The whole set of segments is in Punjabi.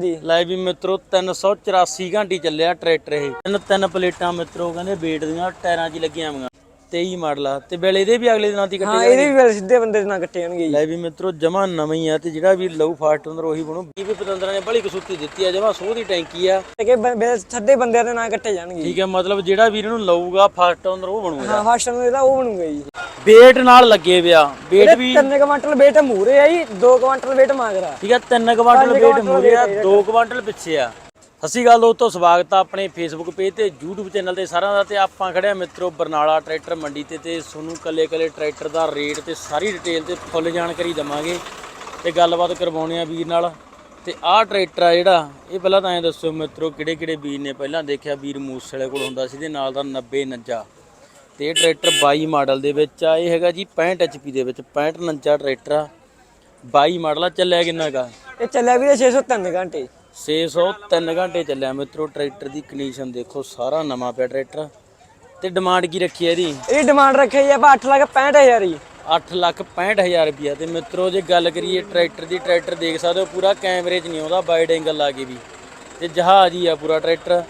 ਜੀ ਲੈ ਵੀ ਮਿੱਤਰੋ 384 ਘੰਟੀ ਚੱਲਿਆ ਟਰੈਕਟਰ ਇਹ। ਤਿੰਨ ਤਿੰਨ ਪਲੇਟਾਂ ਮਿੱਤਰੋ, ਕਹਿੰਦੇ ਵੇਟ ਦੀਆਂ, ਟਾਇਰਾਂ 'ਚ ਲੱਗੀਆਂ ਹੋਈਆਂ। 23 ਮਾਡਲ ਆ ਤੇ ਵੇਲੇ ਇਹਦੇ ਵੀ ਅਗਲੇ ਦਿਨਾਂ ਦੀ ਹਾਂ ਕੱਟੇ ਇਹਦੇ ਵੀ ਵੇਲੇ ਸਿੱਧੇ ਬੰਦੇ ਦੇ ਨਾਲ ਕੱਟੇ ਜਾਣਗੇ ਜੀ। ਲੈ ਵੀ ਮਿੱਤਰੋ ਜਮਾ ਨਵਾਂ ਹੀ ਆ ਤੇ ਜਿਹੜਾ ਵੀ ਲਊ ਫਾਸਟ ਹੁੰਦਾ ਉਹੀ ਬਣੂ। ਵੀ ਪਤੰਦਰਾਂ ਨੇ ਬੜੀ ਕਸੂਤੀ ਦਿੱਤੀ ਆ ਜਮਾ ਸੋਹ ਦੀ ਟੈਂਕੀ ਆ। ਕਿ ਬ- ਵੇਲੇ ਸਿੱਧੇ ਬੰਦਿਆਂ ਦੇ ਨਾਲ ਕੱਟੇ ਜਾਣਗੇ। ਠੀਕ ਹੈ ਮਤਲਬ ਜਿਹੜਾ ਵੀਰ ਨੂੰ ਲਊਗਾ ਫਾਸਟ ਹੁੰਦਾ ਉਹ ਬਣੂਗਾ। ਹਾਂ ਫਾਸਟ ਨੂੰ ਇਹਦਾ ਉਹ ਬਣੂਗਾ ਜੀ। ਵੇਟ ਨਾਲ ਲੱਗੇ ਪਿਆ ਵੇਟ ਵੀ ਤਿੰਨ ਕੁਆਂਟਲ ਵੇਟ ਮੂਰੇ ਆ ਜੀ 2 ਕੁਆਂਟਲ ਵੇਟ ਮਾਗਰਾ। ਠੀਕ ਹੈ 3 ਕੁਆਂਟਲ ਵੇਟ ਮੂਰੇ ਆ 2 ਕੁਆਂਟਲ ਪਿੱਛੇ ਆ। ਸਤਿ ਸਸੀ ਗੱਲ ਦੋਸਤੋ, ਸਵਾਗਤ ਆ ਆਪਣੇ ਫੇਸਬੁੱਕ ਪੇਜ ਤੇ, YouTube ਚੈਨਲ ਤੇ ਸਾਰਿਆਂ ਦਾ ਤੇ ਆਪਾਂ ਖੜੇ ਆ ਮਿੱਤਰੋ ਬਰਨਾਲਾ ਟਰੈਕਟਰ ਮੰਡੀ ਤੇ ਤੇ ਤੁਹਾਨੂੰ ਕੱਲੇ ਕੱਲੇ ਟਰੈਕਟਰ ਦਾ ਰੇਟ ਤੇ ਸਾਰੀ ਡਿਟੇਲ ਤੇ ਫੁੱਲ ਜਾਣਕਾਰੀ ਦਵਾਂਗੇ ਤੇ ਗੱਲਬਾਤ ਕਰਵਾਉਣੇ ਆ ਵੀਰ ਨਾਲ। ਤੇ ਆਹ ਟਰੈਕਟਰ ਆ ਜਿਹੜਾ, ਇਹ ਪਹਿਲਾਂ ਤਾਂ ਐਂ ਦੱਸੋ ਮਿੱਤਰੋ ਕਿਹੜੇ ਕਿਹੜੇ ਵੀਰ ਨੇ ਪਹਿਲਾਂ ਦੇਖਿਆ ਵੀਰ ਮੂਸੇ ਵਾਲੇ ਕੋਲ ਹੁੰਦਾ ਸੀ ਤੇ ਨਾਲ ਦਾ 90 ਨੰਜਾ ਤੇ ਇਹ ਟਰੈਕਟਰ 22 ਮਾਡਲ ਦੇ ਵਿੱਚ ਆ, ਇਹ ਹੈਗਾ ਜੀ 65 HP ਦੇ ਵਿੱਚ 65 ਨੰਜਾ ਟਰੈਕਟਰ ਆ। 22 ਮਾਡਲ ਆ, ਚੱਲਿਆ ਕਿੰਨਾ ਕਾ ਇਹ ਚੱਲਿਆ ਵੀ 603 ਘੰਟੇ। 603 ਘੰਟੇ ਚੱਲਿਆ ਮਿੱਤਰੋ ਟਰੈਕਟਰ ਦੀ ਕੰਡੀਸ਼ਨ ਦੇਖੋ ਸਾਰਾ ਨਵਾਂ ਪਿਆ ਟਰੈਕਟਰ। ਤੇ ਡਿਮਾਂਡ ਕੀ ਰੱਖੀ ਹੈ ਇਹਦੀ? ਇਹਦੀ ਡਿਮਾਂਡ ਰੱਖੀ ਹੈ ਆਪਾਂ 8 ਲੱਖ 65000 ਜੀ 8 ਲੱਖ 65000 ਰੁਪਿਆ ਤੇ ਮਿੱਤਰੋ ਜੇ ਗੱਲ ਕਰੀਏ ਟਰੈਕਟਰ ਦੀ ਟਰੈਕਟਰ ਦੇਖ ਸਕਦੇ ਹੋ ਪੂਰਾ ਕੈਮਰੇ 'ਚ ਨਹੀਂ ਆਉਂਦਾ ਵਾਈਡ ਐਂਗਲ ਲਾ ਕੇ ਵੀ। ਤੇ ਜਹਾਜ਼ ਹੀ ਆ ਪੂਰਾ ਟਰੈਕਟਰ।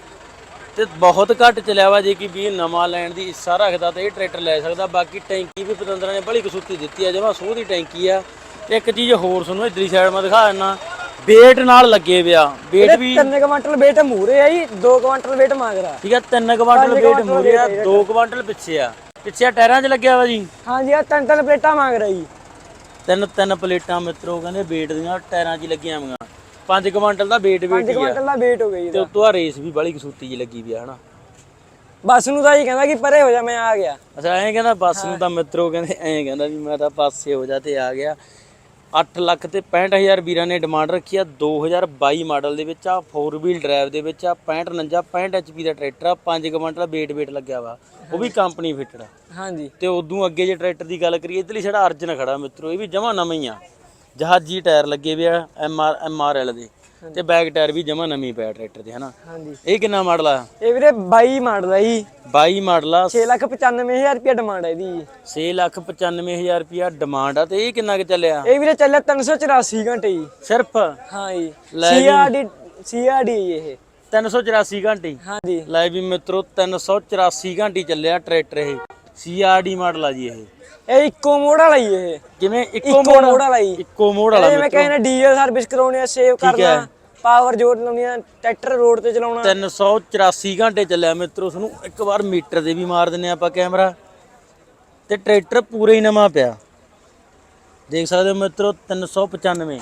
ਤੇ ਬਹੁਤ ਘੱਟ ਚੱਲਿਆ ਵਾ ਜੇ ਕਿ ਵੀ ਨਵਾਂ ਲੈਣ ਦੀ ਇੱਛਾ ਰੱਖਦਾ ਤੇ ਇਹ ਟਰੈਕਟਰ ਲੈ ਸਕਦਾ। ਬਾਕੀ ਟੈਂਕੀ ਵੀ ਪਤੰਦਰਾਂ ਨੇ ਬੜੀ ਕਸੂਤੀ ਦਿੱਤੀ ਆ ਜਮਾ ਸੋਹ ਦੀ ਟੈਂਕੀ ਆ। ਤੇ ਇੱਕ ਚੀਜ਼ ਹੋਰ ਤੁਹਾਨੂੰ ਇਧਰਲੀ ਸਾਈਡ ਮੈਂ ਦਿਖਾ ਦਿੰਨਾ ਵੇਟ ਨਾਲ ਲੱਗੇ ਪਿਆ ਵੇਟ ਵੀ ਤਿੰਨ ਕੁਆਂਟਲ ਵੇਟ ਮੂਰੇ ਆ ਜੀ 2 ਕੁਆਂਟਲ ਵੇਟ ਮਾਗਰਾ ਠੀਕ ਆ 3 ਕੁਆਂਟਲ ਵੇਟ ਮੂਰੇ ਆ 2 ਕੁਆਂਟਲ ਪਿੱਛੇ ਆ। ਪਿੱਛੇ ਆ ਟਾਇਰਾਂ 'ਚ ਲੱਗਿਆ ਵਾ ਜੀ। ਹਾਂ ਜੀ ਆ ਤਿੰਨ ਤਿੰਨ ਪਲੇਟਾਂ ਮੰਗ ਰਹੀ ਤਿੰਨ ਤਿੰਨ ਪਲੇਟਾਂ ਮਿੱਤਰੋ ਕਹਿੰਦੇ ਵੇਟ ਦੀਆਂ ਟਾਇਰਾਂ 'ਚ ਲੱਗੀਆਂ ਹੋਈਆਂ। 5 ਕੁਆਂਟਲ ਦਾ ਵੇਟ ਵੇਟ 5 ਹੀ ਆ ਦਾ ਵੇਟ ਹੋ ਗਈ ਤੇ ਇਹਦਾ। ਉਤੋਂ ਆ ਰੇਸ ਵੀ ਬੜੀ ਕਸੂਤੀ ਜੀ ਲੱਗੀ ਵੀ ਆ ਹਨਾ। ਬੱਸ ਨੂੰ ਤਾਂ ਜੀ ਕਹਿੰਦਾ ਕਿ ਪਰੇ ਹੋ ਜਾ ਮੈਂ ਆ ਗਿਆ। ਅੱਛਾ ਐਂ ਕਹਿੰਦਾ ਬੱਸ ਨੂੰ ਤਾਂ ਮਿੱਤਰੋ ਕਹਿੰਦੇ ਐਂ ਕਹਿੰਦਾ ਵੀ ਮੈਂ ਤਾਂ ਪਾਸੇ ਹੋ ਜਾ ਤੇ ਆ ਗਿਆ। 8 ਲੱਖ ਤੇ 65000 ਵੀਰਾਂ ਨੇ ਡਿਮਾਂਡ ਰੱਖੀ ਆ। 2022 ਮਾਡਲ ਦੇ ਵਿੱਚ ਆ 4 ਵੀਲ ਡਰਾਈਵ ਦੇ ਵਿੱਚ ਆ 65 49 65 HP ਦਾ ਟਰੈਕਟਰ ਆ 5 ਕੁਆਂਟਲ ਵੇਟ ਵੇਟ ਲੱਗਿਆ ਵਾ। ਉਹ ਵੀ ਕੰਪਨੀ ਫਿੱਟਡ ਆ। ਹਾਂ ਜੀ ਤੇ ਉਦੋਂ ਅੱਗੇ ਜੇ ਟਰੈਕਟਰ ਦੀ ਗੱਲ ਕਰੀਏ ਇਧਰਲੀ ਸਾਡਾ ਅਰਜਨ ਖੜਾ ਮਿੱਤਰੋ ਇਹ ਵੀ ਜਮਾ ਨਵਾਂ ਹੀ ਆ। ਜਹਾਜੀ ਟਾਇਰ ਲੱਗੇ ਵੇ ਆ M R M R L ਦੇ। ਤੇ ਬੈਕ ਟਾਇਰ ਵੀ ਜਮਾ ਨਵੀਂ ਪਿਆ ਟਰੈਕਟਰ ਦੇ ਹਨਾ? ਹਾਂ ਜੀ ਇਹ ਕਿੰਨਾ ਮਾਡਲ ਆ? ਇਹ ਵੀਰੇ 22 ਮਾਡਲ ਆ ਜੀ। 22 ਮਾਡਲ ਆ। 6 ਲੱਖ 95000 ਰੁਪਏ ਡਿਮਾਂਡ ਹੈ ਇਹਦੀ 6 ਲੱਖ 95000 ਰੁਪਿਆ ਡਿਮਾਂਡ ਆ ਤੇ ਇਹ ਕਿੰਨਾ ਕੁ ਚੱਲਿਆ? ਇਹ ਵੀਰੇ ਚੱਲਿਆ 384 ਘੰਟੇ ਜੀ। ਸਿਰਫ? ਹਾਂ ਜੀ। ਸੀਆਰਡੀ ਸੀਆਰਡੀ ਇਹ। 384 ਘੰਟੇ? ਹਾਂ ਜੀ। ਲੈ ਵੀ ਮਿੱਤਰੋ 384 ਘੰਟੇ ਚੱਲਿਆ ਟਰੈਕਟਰ ਇਹ। ਸੀਆਰਡੀ ਮਾਡਲ ਆ ਜੀ ਇਹ। ਇਹ ਇੱਕੋ ਮੋੜ ਵਾਲਾ ਹੀ ਇਹ। ਕਿਵੇਂ? ਇੱਕੋ ਇੱਕੋ ਮੋੜ ਵਾਲਾ ਹੀ। ਇੱਕੋ ਮੋੜ ਵਾਲਾ ਜਿਵੇਂ ਕਹਿੰਦੇ ਡੀਜ਼ਲ ਸਰਵਿਸ ਕਰਾਉਣੀ ਆ ਸੇਵ ਕਰਨਾ ਪਾਵਰ ਜੋੜ ਲਾਉਣੀ ਆ ਟਰੈਕਟਰ ਰੋਡ ਤੇ ਚਲਾਉਣਾ। 384 ਘੰਟੇ ਚੱਲਿਆ ਮਿੱਤਰੋ ਤੁਹਾਨੂੰ ਇੱਕ ਵਾਰ ਮੀਟਰ ਦੇ ਵੀ ਮਾਰ ਦਿੰਨੇ ਆਪਾਂ ਕੈਮਰਾ ਤੇ ਟਰੈਕਟਰ ਪੂਰੇ ਹੀ ਨਵਾਂ ਪਿਆ। ਦੇਖ ਸਕਦੇ ਹੋ ਮਿੱਤਰੋ 395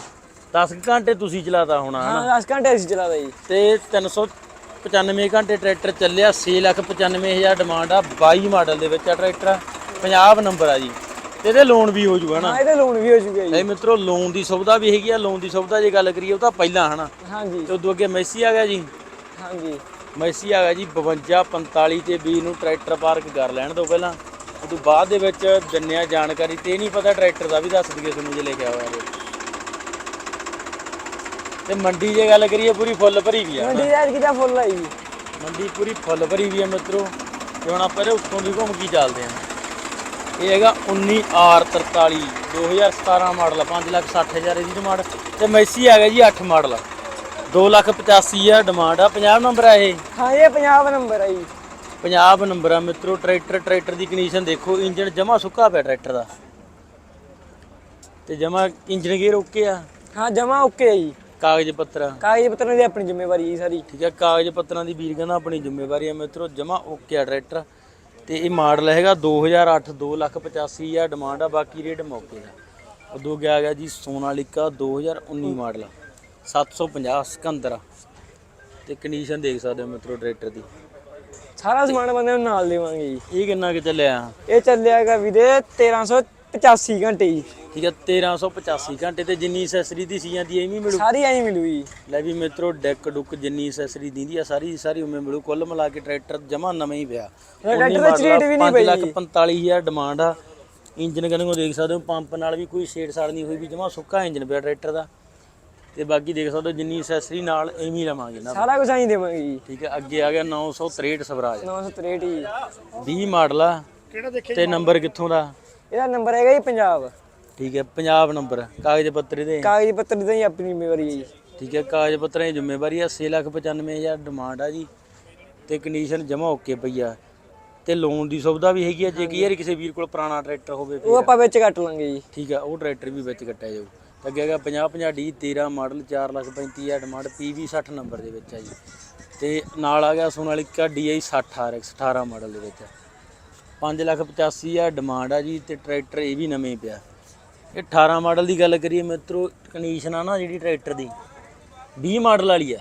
10 ਘੰਟੇ ਤੁਸੀਂ ਚਲਾਤਾ ਹੋਣਾ ਹਨਾ? ਹਾਂ 10 ਘੰਟੇ ਅਸੀਂ ਚਲਾਦਾ ਜੀ। ਤੇ 395 ਘੰਟੇ ਟਰੈਕਟਰ ਚੱਲਿਆ 6,95,000 ਡਿਮਾਂਡ ਆ 22 ਮਾਡਲ ਦੇ ਵਿੱਚ ਆ ਟਰੈਕਟਰ। 50 ਨੰਬਰ ਆ ਜੀ। ਤੇ ਇਹਦੇ ਲੋਨ ਵੀ ਹੋ ਜੂਗਾ ਨਾ। ਹਾਂ ਇਹਦੇ ਲੋਨ ਵੀ ਹੋ ਜੂਗਾ ਜੀ। ਨਹੀਂ ਮਿੱਤਰੋ ਲੋਨ ਦੀ ਸੁਵਿਧਾ ਵੀ ਹੈਗੀ ਆ ਲੋਨ ਦੀ ਸੁਵਿਧਾ ਜੇ ਗੱਲ ਕਰੀਏ ਉਹ ਤਾਂ ਪਹਿਲਾਂ ਹਨਾ? ਹਾਂ ਜੀ ਤੇ ਉਦੋਂ ਅੱਗੇ ਮੈਸੀ ਆ ਗਿਆ ਜੀ। ਹਾਂ ਜੀ ਮੈਸੀ ਆ ਗਿਆ ਜੀ 52 45 ਤੇ 20 ਨੂੰ ਟਰੈਕਟਰ ਪਾਰਕ ਕਰ ਲੈਣ ਤੋਂ ਪਹਿਲਾਂ। ਉਦੋਂ ਬਾਅਦ ਦੇ ਵਿੱਚ ਦਿੰਨਿਆ ਜਾਣਕਾਰੀ ਤੇ ਇਹ ਨਹੀਂ ਪਤਾ ਟਰੈਕਟਰ ਦਾ ਵੀ ਦੱਸ ਦਈਏ ਤੁਹਾਨੂੰ ਜੇ ਲਿਖਿਆ ਹੋਇਆ ਹੋਵੇ ਤੇ ਮੰਡੀ ਜੇ ਗੱਲ ਕਰੀਏ ਪੂਰੀ ਫੁੱਲ ਭਰੀ ਵੀ ਆ। ਮੰਡੀ ਯਾਰ ਕਿਦਾ ਫੁੱਲ ਆਈ ਮੰਡੀ ਪੂਰੀ ਫੁੱਲ ਭਰੀ ਵੀ ਆ ਮਿੱਤਰੋ। ਤੇ ਹੁਣ ਆਪਾਂ ਇਹਦੇ ਉੱਤੋਂ ਦੀ ਘੁੰਮ ਕੇ ਚੱਲਦੇ ਆ ਇਹ ਹੈਗਾ 19R43 2017 ਮਾਡਲ 560000 ਇਹਦੀ ਡਿਮਾਂਡ ਤੇ ਮੈਸੀ ਆ ਗਿਆ ਜੀ 8 ਮਾਡਲ। 285000 ਡਿਮਾਂਡ ਆ 50 ਨੰਬਰ ਆ ਇਹ। ਹਾਂ ਇਹ 50 ਨੰਬਰ ਆ ਜੀ। 50 ਨੰਬਰ ਆ ਮਿੱਤਰੋ ਟਰੈਕਟਰ ਟਰੈਕਟਰ ਦੀ ਕੰਡੀਸ਼ਨ ਦੇਖੋ ਇੰਜਨ ਜਮਾ ਸੁੱਕਾ ਪਿਆ ਟਰੈਕਟਰ ਦਾ। ਤੇ ਜਮਾ ਇੰਜਨ ਗੇਅਰ ਓਕੇ ਆ। ਹਾਂ ਜਮਾ ਓਕੇ ਆ ਜੀ। ਕਾਗਜ਼ ਪੱਤਰ। ਕਾਗਜ਼ ਪੱਤਰਾਂ ਦੀ ਆਪਣੀ ਜ਼ਿੰਮੇਵਾਰੀ ਹੈ ਜੀ ਸਾਰੀ। ਠੀਕ ਹੈ ਕਾਗਜ਼ ਪੱਤਰਾਂ ਦੀ ਵੀਰ ਕਹਿੰਦਾ ਆਪਣੀ ਜ਼ਿੰਮੇਵਾਰੀ ਹੈ ਮਿੱਤਰੋ ਜਮਾ ਓਕੇ ਆ ਟਰੈਕਟਰ। ਤੇ ਇਹ ਮਾਡਲ ਹੈਗਾ 2008 285000 ਡਿਮਾਂਡ ਆ ਬਾਕੀ ਰੇਟ ਮੌਕੇ ਦਾ ਉਦੋਂ ਗਿਆ ਗਿਆ ਜੀ ਸੋਨਾਲੀਕਾ 2019 ਮਾਡਲ। 750 ਸਿਕੰਦਰ ਤੇ ਕੰਡੀਸ਼ਨ ਦੇਖ ਸਕਦੇ ਹੋ ਮਿੱਤਰੋ ਟਰੈਕਟਰ ਦੀ। ਸਾਰਾ ਸਮਾਨ ਬੰਦੇ ਨੂੰ ਨਾਲ ਦੇਵਾਂਗੇ ਜੀ। ਇਹ ਕਿੰਨਾ ਕਿ ਚੱਲਿਆ? ਇਹ ਚੱਲਿਆਗਾ ਵੀਰੇ 1385 ਘੰਟੇ ਜੀ। ਠੀਕ ਹੈ 1385 ਘੰਟੇ ਤੇ ਜਿੰਨੀ ਐਕਸੈਸਰੀ ਦੀ ਸੀ ਜਾਂਦੀ ਐਵੇਂ ਮਿਲੂ। ਸਾਰੀ ਐਂ ਮਿਲੂ ਜੀ ਲੈ ਵੀ ਮਿੱਤਰੋ ਡੈਕ ਡੁੱਕ ਜਿੰਨੀ ਐਕਸੈਸਰੀ ਦਿੰਦੀ ਆ ਸਾਰੀ ਸਾਰੀ ਉਵੇਂ ਮਿਲੂ। ਕੁੱਲ ਮਿਲਾ ਕੇ ਟਰੈਕਟਰ ਜਮਾ ਨਵਾਂ ਹੀ ਪਿਆ। ਟਰੈਕਟਰ ਦਾ ਰੇਟ ਵੀ ਨਹੀਂ ਪਈ। ਲੱਖ 45000 ਡਿਮਾਂਡ ਆ। ਇੰਜਨ ਕਨਗੋ ਦੇਖ ਸਕਦੇ ਹੋ ਪੰਪ ਨਾਲ ਵੀ ਕੋਈ ਛੇੜ ਛਾੜ ਨਹੀਂ ਹੋਈ ਵੀ ਜਮਾ ਸੁੱਕਾ ਇੰਜਨ ਪਿਆ ਟਰੈਕਟਰ ਦਾ। ਤੇ ਬਾਕੀ ਦੇਖ ਸਕਦੇ ਹੋ ਜਿੰਨੀ ਐਕਸੈਸਰੀ ਨਾਲ ਐਵੇਂ ਹੀ ਲਵਾਂਗੇ ਨਾ। ਸਾਰਾ ਕੁਝ ਐਂ ਦੇਵਾਂਗੇ ਜੀ। ਠੀਕ ਹੈ ਅੱਗੇ ਆ ਗਿਆ 963 ਸਵਰਾਜ। 963 ਜੀ 20 ਮਾਡਲ ਆ। ਤੇ ਨੰਬਰ ਕਿੱਥੋਂ ਦਾ? ਇਹਦਾ ਨੰਬਰ ਹੈਗਾ ਜੀ ਪੰਜਾਬ। ਠੀਕ ਹੈ ਪੰਜਾਬ ਨੰਬਰ ਕਾਗਜ਼ ਪੱਤਰ ਇਹਦੇ? ਕਾਗਜ਼ ਪੱਤਰ ਦੀ ਤਾਂ ਜੀ ਆਪਣੀ ਜ਼ਿੰਮੇਵਾਰੀ ਹੈ ਜੀ। ਠੀਕ ਹੈ ਕਾਗਜ਼ ਪੱਤਰਾਂ ਦੀ ਜ਼ਿੰਮੇਵਾਰੀ ਆ 695000 ਡਿਮਾਂਡ ਆ ਜੀ। ਤੇ ਕੰਡੀਸ਼ਨ ਜਮਾ ਓਕੇ ਪਈ ਆ। ਤੇ ਲੋਨ ਦੀ ਸੁਵਿਧਾ ਵੀ ਹੈਗੀ ਆ ਜੇ ਕੀ ਯਾਰ ਕਿਸੇ ਵੀਰ ਕੋਲ ਪੁਰਾਣਾ ਟਰੈਕਟਰ ਹੋਵੇ ਉਹ ਆਪਾਂ ਵਿੱਚ ਕੱਟ ਲਾਂਗੇ ਜੀ। ਠੀਕ ਆ ਉਹ ਟਰੈਕਟਰ ਵੀ ਵਿੱਚ ਕੱਟਿਆ ਜਾਊ। ਤਾਂ ਅੱਗੇ ਹੈਗਾ 50 50 D 13 model 435000 demand PV 60 number ਦੇ ਵਿੱਚ ਆ ਜੀ। ਤੇ ਨਾਲ ਆ ਗਿਆ ਸੋਨਾਲੀਕਾ DI 60 RX 18 ਮਾਡਲ ਦੇ ਵਿੱਚ। 585000 ਡਿਮਾਂਡ ਆ ਜੀ ਤੇ ਟਰੈਕਟਰ ਇਹ ਵੀ ਨਵੇਂ ਪਿਆ। ਇਹ 18 ਮਾਡਲ ਦੀ ਗੱਲ ਕਰੀਏ ਮਿੱਤਰੋ ਕੰਡੀਸ਼ਨ ਆ ਨਾ ਜਿਹੜੀ ਟਰੈਕਟਰ ਦੀ। 20 ਮਾਡਲ ਵਾਲੀ ਆ।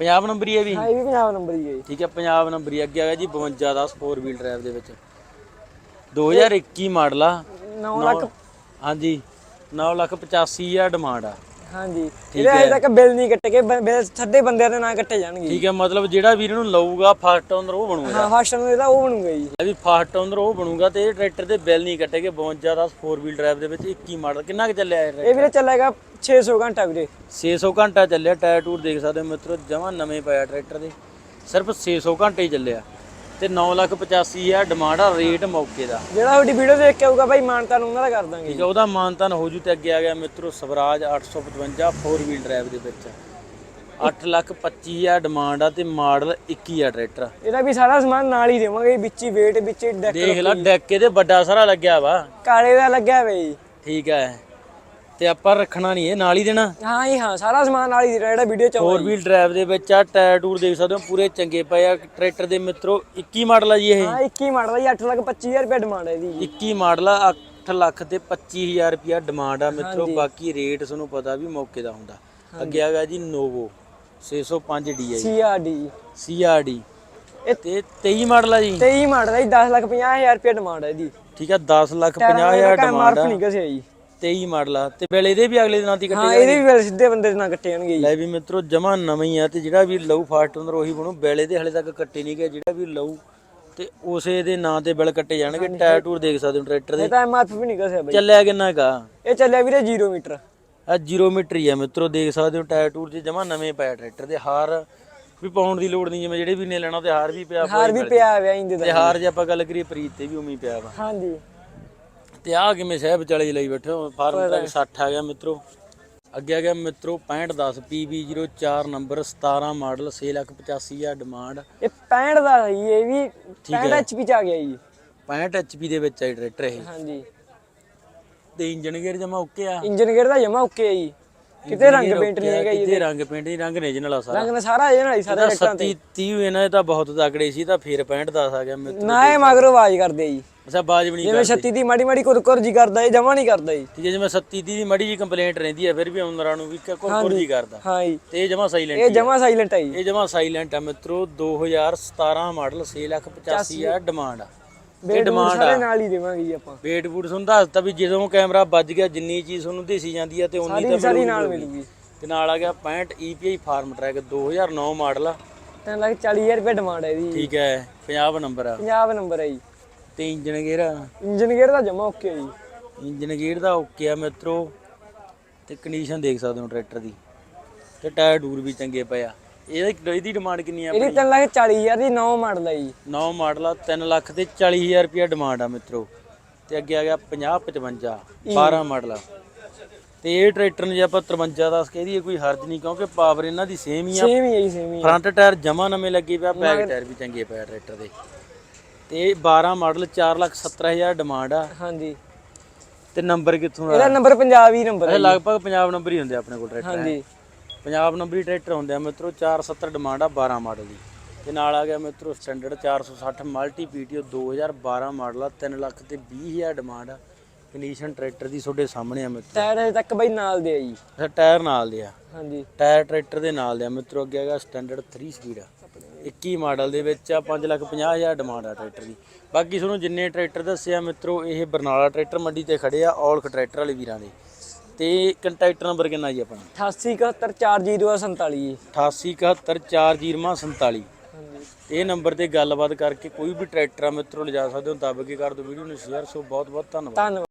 50 ਨੰਬਰ ਹੀ ਹੈ ਵੀ। ਹਾਂ ਇਹ ਵੀ ਪੰਜਾਬ ਨੰਬਰ ਹੀ ਹੈ ਜੀ। ਠੀਕ ਹੈ ਪੰਜਾਬ ਨੰਬਰ ਹੀ ਅੱਗੇ ਆ ਗਿਆ ਜੀ 52 ਦਾ 4 ਵੀਲ ਡਰਾਈਵ ਦੇ ਵਿੱਚ। 2021 ਮਾਡਲ ਆ। 9 ਲੱਖ ਹਾਂਜੀ 9 ਲੱਖ 85 ਹਜ਼ਾਰ ਡਿਮਾਂਡ ਆ। ਹਾਂਜੀ। ਇਹਦੇ ਅਜੇ ਤੱਕ ਬਿੱਲ ਨਹੀਂ ਕੱਟੇ ਗਏ ਬਿੱਲ ਛੱਡੇ ਬੰਦਿਆਂ ਦੇ ਨਾਂ ਕੱਟੇ ਜਾਣਗੇ ਠੀਕ ਹੈ ਮਤਲਬ ਜਿਹੜਾ ਵੀਰ ਨੂੰ ਲਊਗਾ ਫਸਟ ਓਨਰ ਉਹ ਬਣੂਗਾ। ਹਾਂ ਫਸਟ ਨੂੰ ਇਹਦਾ ਉਹ ਬਣੂਗਾ ਜੀ। ਇਹ ਵੀ ਫਸਟ ਓਨਰ ਉਹ ਬਣੂਗਾ ਤੇ ਇਹ ਟਰੈਕਟਰ ਦੇ ਬਿੱਲ ਨਹੀਂ ਕੱਟੇਗੇ 52 ਦਾ 4 ਵੀਲ ਡਰਾਈਵ ਦੇ ਵਿੱਚ 21 ਮਾਡਲ ਕਿੰਨਾ ਕੁ ਚੱਲਿਆ ਇਹ ਇਹ ਵੀਰੇ ਚੱਲੇਗਾ 600 ਘੰਟਾ ਵੀਰੇ। 600 ਘੰਟਾ ਚੱਲਿਆ ਟਾਇਰ ਟੂਰ ਦੇਖ ਸਕਦੇ ਹੋ ਮਿੱਤਰੋ ਜਮਾਂ ਨਵੇਂ ਪਾਇਆ ਟਰੈਕਟਰ ਦੇ। ਸਿਰਫ 600 ਘੰਟੇ ਹੀ ਚੱਲਿਆ। ਤੇ 9 ਲੱਖ 85 ਹਜ਼ਾਰ ਡਿਮਾਂਡ ਆ ਰੇਟ ਮੌਕੇ ਦਾ। ਜਿਹੜਾ ਤੁਹਾਡੀ ਵੀਡੀਓ ਦੇਖ ਕੇ ਆਊਗਾ ਭਾਈ ਮਾਨਤਾ ਨੂੰ ਉਹਨਾਂ ਦਾ ਕਰ ਦਾਂਗੇ ਠੀਕ ਹੈ ਉਹਦਾ ਮਾਨਤਨ ਹੋ ਜੂ ਤੇ ਅੱਗੇ ਆ ਗਿਆ ਮਿੱਤਰੋ ਸਵਰਾਜ 855 4 ਵੀਲ ਡਰਾਈਵ ਦੇ ਵਿੱਚ। 8 ਲੱਖ 25 ਹਜ਼ਾਰ ਡਿਮਾਂਡ ਆ ਤੇ ਮਾਡਲ 21 ਆ ਟਰੈਕਟਰ। ਇਹਦਾ ਵੀ ਸਾਰਾ ਸਮਾਨ ਨਾਲ ਹੀ ਦੇਵਾਂਗੇ ਵਿੱਚ ਹੀ ਵੇਟ ਵਿੱਚ ਡੈਕ ਦੇਖ ਲੈ ਡੈਕ ਇਹਦੇ ਵੱਡਾ ਸਾਰਾ ਲੱਗਿਆ ਵਾ। ਕਾਲੇ ਦਾ ਲੱਗਿਆ ਜੀ। ਠੀਕ ਹੈ ਤੇ ਆਪਾਂ ਰੱਖਣਾ ਨਹੀਂ ਇਹ ਨਾਲ ਹੀ ਦੇਣਾ। ਹਾਂ ਜੀ ਹਾਂ ਸਾਰਾ ਸਮਾਨ ਨਾਲ ਹੀ ਦੇਣਾ ਜਿਹੜਾ ਵੀਡੀਓ ਚ ਆਊਗਾ 4 ਵੀਲ ਡਰਾਈਵ ਦੇ ਵਿੱਚ ਆ ਟਾਇਰ ਟੂਰ ਦੇਖ ਸਕਦੇ ਹੋ ਪੂਰੇ ਚੰਗੇ ਪਏ ਆ। ਟਰੈਕਟਰ ਦੇ ਮਿੱਤਰੋ 21 ਮਾਡਲ ਆ ਜੀ ਇਹ। ਹਾਂ 21 ਮਾਡਲ ਦਾ 8 ਲੱਖ 25000 ਰੁਪਏ ਡਿਮਾਂਡ ਹੈ ਇਹਦੀ ਜੀ। 21 ਮਾਡਲ ਆ 8 ਲੱਖ ਤੇ 25000 ਰੁਪਿਆ ਡਿਮਾਂਡ ਆ ਮਿੱਤਰੋ। ਬਾਕੀ ਰੇਟ ਤੁਹਾਨੂੰ ਪਤਾ ਵੀ ਮੌਕੇ ਦਾ ਹੁੰਦਾ। ਅੱਗੇ ਆ ਗਿਆ ਜੀ ਨੋਵੋ 605 DI ਸੀਆਰਡੀ CRD ਇਹ- ਤੇ 23 ਮਾਡਲ ਆ ਜੀ। 23 ਮਾਡਲ ਹੈ ਜੀ 10 ਲੱਖ 50000 ਰੁਪਏ ਡਿਮਾਂਡ ਹੈ ਇਹਦੀ। ਠੀਕ ਆ 10 ਲੱਖ 50000 ਡਿਮਾਂਡ ਆ। ਨਹੀਂ ਕਸਿਆ ਜੀ। 23 ਮਾਡਲ ਆ। ਤੇ ਬਿਲ ਇਹਦੇ ਵੀ ਅਗਲੇ ਦਿਨਾਂ ਦੀ ਹਾਂ ਕੱਟੇ ਇਹਦੇ ਵੀ ਬਿੱਲ ਸਿੱਧੇ ਬੰਦੇ ਦੇ ਨਾਲ ਕੱਟੇ ਜਾਣਗੇ ਜੀ। ਲੈ ਵੀ ਮਿੱਤਰੋ ਜਮਾ ਨਵੀਂ ਆ ਤੇ ਜਿਹੜਾ ਵੀ ਲਊ ਫਾਸਟ ਓਨਰ ਉਹੀ ਬਣੂ। ਬਿਲ ਇਹਦੇ ਹਲੇ ਤੱਕ ਕੱਟੇ ਨਹੀਂ ਗਏ ਜਿਹੜਾ ਵੀ ਲਊ ਤੇ ਉਸੇ ਦੇ ਨਾਂ ਤੇ ਬਿਲ ਕੱਟੇ ਜਾਣਗੇ। ਟਾਇਰ ਟੂਰ ਦੇਖ ਸਕਦੇ ਹੋ ਟਰੈਕਟਰ ਦੇ। ਇਹ ਤਾਂ ਐਮਆਰਪੀ ਵੀ ਨਹੀਂ ਕਸਿਆ ਬਾਈ। ਚੱਲਿਆ ਕਿੰਨਾ ਕਾ ਇਹ ਚੱਲਿਆ ਵੀਰੇ 0 ਮੀਟਰ। ਆ 0 ਮੀਟਰ ਹੀ ਆ ਮਿੱਤਰੋ ਦੇਖ ਸਕਦੇ ਹੋ ਟਾਇਰ ਟੂਰ ਚ ਜਮਾ ਨਵੇਂ ਪਿਆ ਟਰੈਕਟਰ ਦੇ। ਹਾਰ ਵੀ ਪਾਉਣ ਦੀ ਲੋੜ ਨਹੀਂ ਜਿਵੇਂ ਜਿਹੜੇ ਵੀ ਨੇ ਲੈਣਾ ਤੇ ਹਾਰ ਵੀ ਪਿਆ ਹਾਰ ਵੀ ਪਿਆ ਹੋਇਆ ਇੰਦੇ ਤੇ ਦਾ ਹਾਰ ਜੇ ਆਪਾਂ ਗੱਲ ਕਰੀਏ ਪ੍ਰੀਤ ਤੇ ਵੀ ਹੀ ਪਿਆ ਵਾ। ਹਾਂਜੀ। ਤੇ ਆ ਕਿਵੇਂ ਸਹਿਬ ਚਲੇ ਲਈ ਬੈਠੇ ਹੋ? ਫਾਰਮ ਤੱਕ 60 ਆ ਗਿਆ ਮਿੱਤਰੋ। ਅੱਗੇ ਆ ਗਿਆ ਮਿੱਤਰੋ 6510 PB04 ਨੰਬਰ 17 ਮਾਡਲ 685000 ਡਿਮਾਂਡ। ਇਹ 65 ਦਾ ਹੈ ਇਹ ਵੀ 65 HP ਚ ਆ ਗਿਆ ਜੀ। 65 HP ਦੇ ਵਿੱਚ ਆ ਇਹ ਟਰੈਕਟਰ ਇਹ। ਹਾਂਜੀ। ਤੇ ਇੰਜਨ ਗੇਅਰ ਜਮਾ ਓਕੇ ਆ? ਇੰਜਨ ਗੇਅਰ ਦਾ ਜਮਾ ਓਕੇ ਹੈ ਜੀ। ਕਿਤੇ ਰੰਗ ਪੇਂਟ ਨਹੀਂ ਹੈਗਾ ਕਿਤੇ ਰੰਗ ਪੇਂਟ ਨਹੀਂ ਰੰਗ ਰੀਜਨਲ ਆ ਸਾਰਾ। ਰੰਗ ਨਾ ਸਾਰਾ ਇਹਦੇ ਨਾਲ ਹੀ ਸਾਰਾ ਇਹਦਾ 37 30 ਹੋਏ ਨਾ ਇਹ ਤਾਂ ਬਹੁਤ ਤਕੜੇ ਸੀ ਤਾਂ ਫੇਰ 65 10 ਆ ਗਿਆ ਮਿੱਤਰੋ ਨਾ ਇਹ ਮਗਰੋਂ ਆਵਾਜ਼ ਕਰਦੇ ਜੀ। ਅੱਛਾ ਬਾਜ ਵੀ ਨਹੀਂ ਜਿਵੇਂ 36 ਦੀ ਮਾੜੀ ਮਾੜੀ ਕੁਰਕੁਰ ਜੀ ਕਰਦਾ ਇਹ ਜਮਾ ਨਹੀਂ ਕਰਦਾ ਜੀ। ਠੀਕ ਹੈ ਜਿਵੇਂ 37 30 ਦੀ ਮੜੀ ਜੀ ਕੰਪਲੇਂਟ ਰਹਿੰਦੀ ਆ ਫਿਰ ਵੀ ਓਨਰਾਂ ਨੂੰ ਵੀ ਕੋਈ ਜੀ ਕਰਦਾ। ਹਾਂ ਜੀ। ਤੇ ਇਹ ਜਮਾ ਸਾਈਲੈਂਟ ਇਹ ਜਮਾ ਸਾਇਲੈਂਟ ਹੈ ਜੀ। ਇਹ ਜਮਾ ਸਾਈਲੈਂਟ ਆ ਮਿੱਤਰੋ 2017 ਮਾਡਲ 685000 ਡਿਮਾਂਡ ਆ। ਇਹ ਡਿਮਾਂਡ ਸਾਰੇ ਆ। ਨਾਲ ਹੀ ਦੇਵਾਂਗੇ ਜੀ ਆਪਾਂ। ਵੇਟ ਵੂਟ ਤੁਹਾਨੂੰ ਦੱਸਤਾ ਵੀ ਜਦੋਂ ਕੈਮਰਾ ਵੱਜ ਗਿਆ ਜਿੰਨੀ ਚੀਜ਼ ਤੁਹਾਨੂੰ ਦਿਸੀ ਜਾਂਦੀ ਆ ਤੇ ਉਨੀ ਤਾਂ ਸਾਰੀ ਨਾਲ ਮਿਲੂਗੀ। ਤੇ ਨਾਲ ਆ ਗਿਆ 65 EPI ਫਾਰਮ ਟਰੈਕ 2009 ਮਾਡਲ ਆ। 3 ਲੱਖ 40000 ਰੁਪਏ ਡਿਮਾਂਡ ਹੈ ਇਹਦੀ। ਠੀਕ ਹੈ 50 ਨੰਬਰ ਆ। ਪੰਜਾਬ ਨੰਬਰ ਹੈ ਜੀ। ਤੇ ਇੰਜਨ ਗੇਅਰ ਇੰਜਨ ਗੇਅਰ ਦਾ ਜਮਾ ਓਕੇ ਜੀ। ਇੰਜਨ ਗੇਅਰ ਦਾ ਓਕੇ ਆ ਮਿੱਤਰੋ। ਤੇ ਕੰਡੀਸ਼ਨ ਦੇਖ ਸਕਦੇ ਹੋ ਟਰੈਕਟਰ ਦੀ। ਤੇ ਟਾਇਰ ਡੂਰ ਵੀ ਚੰਗੇ ਪਏ ਆ। ਇਹਦੀ ਇਹਦੀ ਡਿਮਾਂਡ ਕਿੰਨੀ ਆ ਇਹਦੀ 3 ਲੱਖ 40000 ਦੀ 9 ਮਾਡਲ ਹੈ ਜੀ। 9 ਮਾਡਲ ਆ 3 ਲੱਖ ਤੇ 40000 ਰੁਪਿਆ ਡਿਮਾਂਡ ਆ ਮਿੱਤਰੋ। ਤੇ ਅੱਗੇ ਆ ਗਿਆ 50 55 12 ਮਾਡਲ ਆ। ਤੇ ਇਹ ਟਰੈਕਟਰ ਨੂੰ ਜੇ ਆਪਾਂ 53 ਦਾ ਕਹਿ ਦਈਏ ਕੋਈ ਹਰਜ ਨਹੀਂ ਕਿਉਂਕਿ ਪਾਵਰ ਇਹਨਾਂ ਦੀ ਸੇਮ ਹੀ ਆ। ਸੇਮ ਹੀ ਹੈ ਜੀ ਸੇਮ ਹੀ। ਫਰੰਟ ਟਾਇਰ ਜਮਾ ਨਵੇਂ ਲੱਗੇ ਪਿਆ ਬੈਕ ਟਾਇਰ ਵੀ ਚੰਗੇ ਪਿਆ ਟਰੈਕਟਰ ਦੇ। ਤੇ ਇਹ 12 ਮਾਡਲ 4 ਲੱਖ 70000 ਡਿਮਾਂਡ ਆ। ਹਾਂਜੀ। ਤੇ ਨੰਬਰ ਕਿੱਥੋਂ ਆ? ਇਹਦਾ ਨੰਬਰ ਪੰਜਾਬ ਨੰਬਰ ਹੈ ਲਗਭਗ ਪੰਜਾਬ ਨੰਬਰ ਹੀ ਹੁੰਦੇ ਆ ਆਪਣੇ ਕੋਲ ਟਰੈਕਟਰ ਹਾਂਜੀ। ਪੰਜਾਬ ਨੰਬਰੀ ਟਰੈਕਟਰ ਹੁੰਦੇ ਆ ਮਿੱਤਰੋ 470 ਡਿਮਾਂਡ ਆ 12 ਮਾਡਲ ਦੀ। ਤੇ ਨਾਲ ਆ ਗਿਆ ਮਿੱਤਰੋ ਸਟੈਂਡਰਡ 460 ਮਲਟੀ ਪੀਟੀਓ 2012 ਮਾਡਲ ਆ 3 ਲੱਖ ਤੇ 20000 ਡਿਮਾਂਡ ਆ। ਕੰਡੀਸ਼ਨ ਟਰੈਕਟਰ ਦੀ ਤੁਹਾਡੇ ਸਾਹਮਣੇ ਆ ਮਿੱਤਰੋ। ਟਾਇਰ ਹਜੇ ਤੱਕ ਬਈ ਨਾਲ ਦੇ ਆ ਜੀ। ਅੱਛਾ ਟਾਇਰ ਨਾਲ ਦੇ ਆ। ਹਾਂਜੀ। ਟਾਇਰ ਟਰੈਕਟਰ ਦੇ ਨਾਲ ਦੇ ਆ ਮਿੱਤਰੋ ਅੱਗੇ ਹੈਗਾ ਸਟੈਂਡਰਡ 3 ਸਪੀਡ ਆ। 21 ਮਾਡਲ ਦੇ ਵਿੱਚ ਆ 5 ਲੱਖ 50 ਹਜ਼ਾਰ ਡਿਮਾਂਡ ਆ ਟਰੈਕਟਰ ਦੀ। ਬਾਕੀ ਤੁਹਾਨੂੰ ਜਿੰਨੇ ਟਰੈਕਟਰ ਦੱਸਿਆ ਮਿੱਤਰੋ ਇਹ ਬਰਨਾਲਾ ਟਰੈਕਟਰ ਮੰਡੀ ਤੇ ਖੜੇ ਆ ਔਲਖ ਟਰੈਕਟਰ ਵਾਲੇ ਵੀਰਾਂ ਦੇ। ਤੇ ਕੰਟੈਕਟ ਨੰਬਰ ਕਿੰਨਾ ਜੀ ਆਪਣਾ? 88714047 ਜੀ। 88714047 ਹਾਂਜੀ। ਇਹ ਨੰਬਰ ਤੇ ਗੱਲਬਾਤ ਕਰਕੇ ਕੋਈ ਵੀ ਟਰੈਕਟਰ ਆ ਮਿੱਤਰੋ ਲਿਜਾ ਸਕਦੇ ਹੋ ਦੱਬ ਕੇ ਕਰ ਦਿਓ ਵੀਡੀਓ ਨੂੰ ਸ਼ੇਅਰ ਸੋ ਬਹੁਤ ਬਹੁਤ ਧੰਨਵਾਦ। ਧੰਨਵਾਦ।